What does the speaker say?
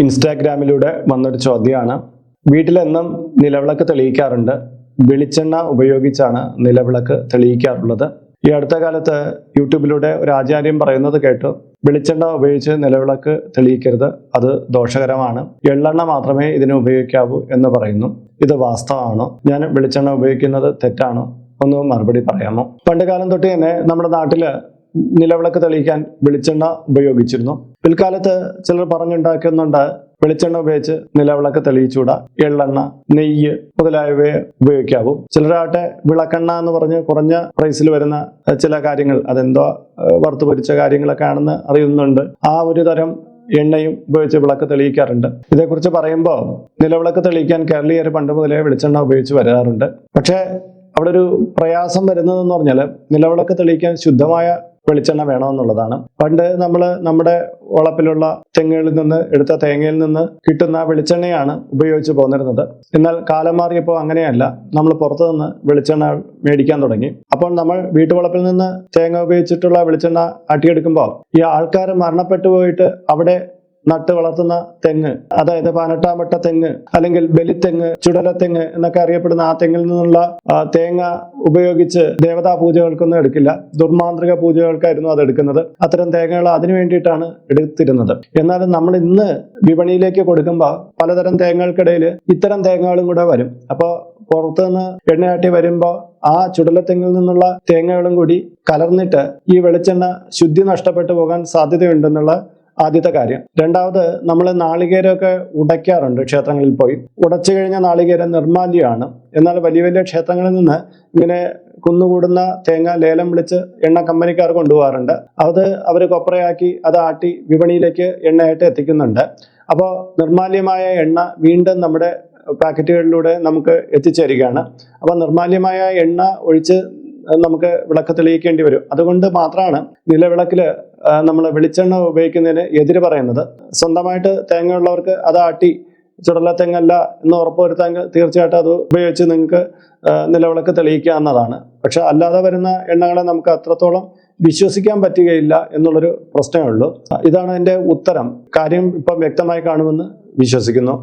ഇൻസ്റ്റാഗ്രാമിലൂടെ വന്നൊരു ചോദ്യമാണ്. വീട്ടിലെന്നും നിലവിളക്ക് തെളിയിക്കാറുണ്ട്. വെളിച്ചെണ്ണ ഉപയോഗിച്ചാണ് നിലവിളക്ക് തെളിയിക്കാറുള്ളത്. ഈ അടുത്ത കാലത്ത് യൂട്യൂബിലൂടെ ഒരു ആചാര്യം പറയുന്നത് കേട്ടു. വെളിച്ചെണ്ണ ഉപയോഗിച്ച് നിലവിളക്ക് തെളിയിക്കരുത്. അത് ദോഷകരമാണ്. എള്ളെണ്ണ മാത്രമേ ഇതിന് ഉപയോഗിക്കാവൂ എന്ന് പറയുന്നു. ഇത് വാസ്തവമാണോ? ഞാൻ വെളിച്ചെണ്ണ ഉപയോഗിക്കുന്നത് തെറ്റാണോ? ഒന്ന് മറുപടി പറയാമോ? പണ്ട് കാലം തൊട്ട് തന്നെ നമ്മുടെ നാട്ടിൽ നിലവിളക്ക് തെളിയിക്കാൻ വെളിച്ചെണ്ണ ഉപയോഗിച്ചിരുന്നു. പിൽക്കാലത്ത് ചിലർ പറഞ്ഞുണ്ടാക്കുന്നുണ്ട് വെളിച്ചെണ്ണ ഉപയോഗിച്ച് നിലവിളക്ക് തെളിയിച്ചൂടാ എള്ളെണ്ണ നെയ്യ് മുതലായവയെ ഉപയോഗിക്കാവും. ചിലരാട്ടെ വിളക്കെണ്ണ എന്ന് പറഞ്ഞ് കുറഞ്ഞ പ്രൈസിൽ വരുന്ന ചില കാര്യങ്ങൾ അതെന്തോ വറുത്ത് പൊരിച്ച കാര്യങ്ങളൊക്കെ ആണെന്ന് അറിയുന്നുണ്ട്. ആ ഒരു തരം എണ്ണയും ഉപയോഗിച്ച് വിളക്ക് തെളിയിക്കാറുണ്ട്. ഇതേക്കുറിച്ച് പറയുമ്പോൾ നിലവിളക്ക് തെളിയിക്കാൻ കേരളീയർ പണ്ട് മുതലേ വെളിച്ചെണ്ണ ഉപയോഗിച്ച് വരാറുണ്ട്. പക്ഷേ അവിടെ ഒരു പ്രയാസം വരുന്നതെന്ന് പറഞ്ഞാൽ നിലവിളക്ക് തെളിയിക്കാൻ ശുദ്ധമായ വെളിച്ചെണ്ണ വേണമെന്നുള്ളതാണ്. പണ്ട് നമ്മൾ നമ്മുടെ വളപ്പിലുള്ള തെങ്ങുകളിൽ നിന്ന് എടുത്ത തേങ്ങയിൽ നിന്ന് കിട്ടുന്ന വെളിച്ചെണ്ണയാണ് ഉപയോഗിച്ച് പോന്നിരുന്നത്. എന്നാൽ കാലം മാറിയപ്പോൾ അങ്ങനെയല്ല. നമ്മൾ പുറത്തു നിന്ന് വെളിച്ചെണ്ണ മേടിക്കാൻ തുടങ്ങി. അപ്പോൾ നമ്മൾ വീട്ടുവളപ്പിൽ നിന്ന് തേങ്ങ ഉപയോഗിച്ചിട്ടുള്ള വെളിച്ചെണ്ണ അട്ടിയെടുക്കുമ്പോൾ ഈ ആൾക്കാർ മരണപ്പെട്ടു പോയിട്ട് അവിടെ നട്ട് വളർത്തുന്ന തെങ്ങ് അതായത് പതിനെട്ടാം തെങ്ങ് അല്ലെങ്കിൽ ബലിത്തെങ്ങ് ചുടലത്തെങ്ങ് എന്നൊക്കെ അറിയപ്പെടുന്ന ആ തെങ്ങിൽ നിന്നുള്ള തേങ്ങ ഉപയോഗിച്ച് ദേവതാ പൂജകൾക്കൊന്നും എടുക്കില്ല. ദുർമാന്ത്രിക പൂജകൾക്കായിരുന്നു അത് എടുക്കുന്നത്. അത്തരം തേങ്ങകൾ അതിനു വേണ്ടിയിട്ടാണ് എടുത്തിരുന്നത്. എന്നാലും നമ്മൾ ഇന്ന് വിപണിയിലേക്ക് കൊടുക്കുമ്പോൾ പലതരം തേങ്ങകൾക്കിടയിൽ ഇത്തരം തേങ്ങകളും കൂടെ വരും. അപ്പോൾ പുറത്തുനിന്ന് എണ്ണയാട്ടി വരുമ്പോൾ ആ ചുടലത്തെങ്ങിൽ നിന്നുള്ള തേങ്ങകളും കൂടി കലർന്നിട്ട് ഈ വെളിച്ചെണ്ണ ശുദ്ധി നഷ്ടപ്പെട്ടു പോകാൻ സാധ്യതയുണ്ടെന്നുള്ള ആദ്യത്തെ കാര്യം. രണ്ടാമത് നമ്മൾ നാളികേരമൊക്കെ ഉടയ്ക്കാറുണ്ട് ക്ഷേത്രങ്ങളിൽ പോയി. ഉടച്ചു കഴിഞ്ഞ നാളികേരം നിർമാല്യമാണ്. എന്നാൽ വലിയ വലിയ ക്ഷേത്രങ്ങളിൽ നിന്ന് ഇങ്ങനെ കുന്നുകൂടുന്ന തേങ്ങ ലേലം വിളിച്ച് എണ്ണ കമ്പനിക്കാർ കൊണ്ടുപോകാറുണ്ട്. അത് അവർ കൊപ്രയാക്കി അത് ആട്ടി വിപണിയിലേക്ക് എണ്ണയായിട്ട് എത്തിക്കുന്നുണ്ട്. അപ്പോൾ നിർമാല്യമായ എണ്ണ വീണ്ടും നമ്മുടെ പാക്കറ്റുകളിലൂടെ നമുക്ക് എത്തിച്ചേരുകയാണ്. അപ്പോൾ നിർമാല്യമായ എണ്ണ ഒഴിച്ച് നമുക്ക് വിളക്ക് തെളിയിക്കേണ്ടി വരും. അതുകൊണ്ട് മാത്രമാണ് നിലവിളക്കിൽ നമ്മൾ വെളിച്ചെണ്ണ ഉപയോഗിക്കുന്നതിന് എതിര് പറയുന്നത്. സ്വന്തമായിട്ട് തേങ്ങ ഉള്ളവർക്ക് അത് ആട്ടി ചുടല തെങ്ങല്ല എന്ന് ഉറപ്പുവരുത്താൻ തീർച്ചയായിട്ടും അത് ഉപയോഗിച്ച് നിങ്ങൾക്ക് നിലവിളക്ക് നിലവിളക്ക് തെളിയിക്കാവുന്നതാണ് പക്ഷെ അല്ലാതെ വരുന്ന എണ്ണകളെ നമുക്ക് അത്രത്തോളം വിശ്വസിക്കാൻ പറ്റുകയില്ല എന്നുള്ളൊരു പ്രശ്നമേ ഉള്ളൂ. ഇതാണ് എന്റെ ഉത്തരം. കാര്യം ഇപ്പം വ്യക്തമായി കാണുമെന്ന് വിശ്വസിക്കുന്നു.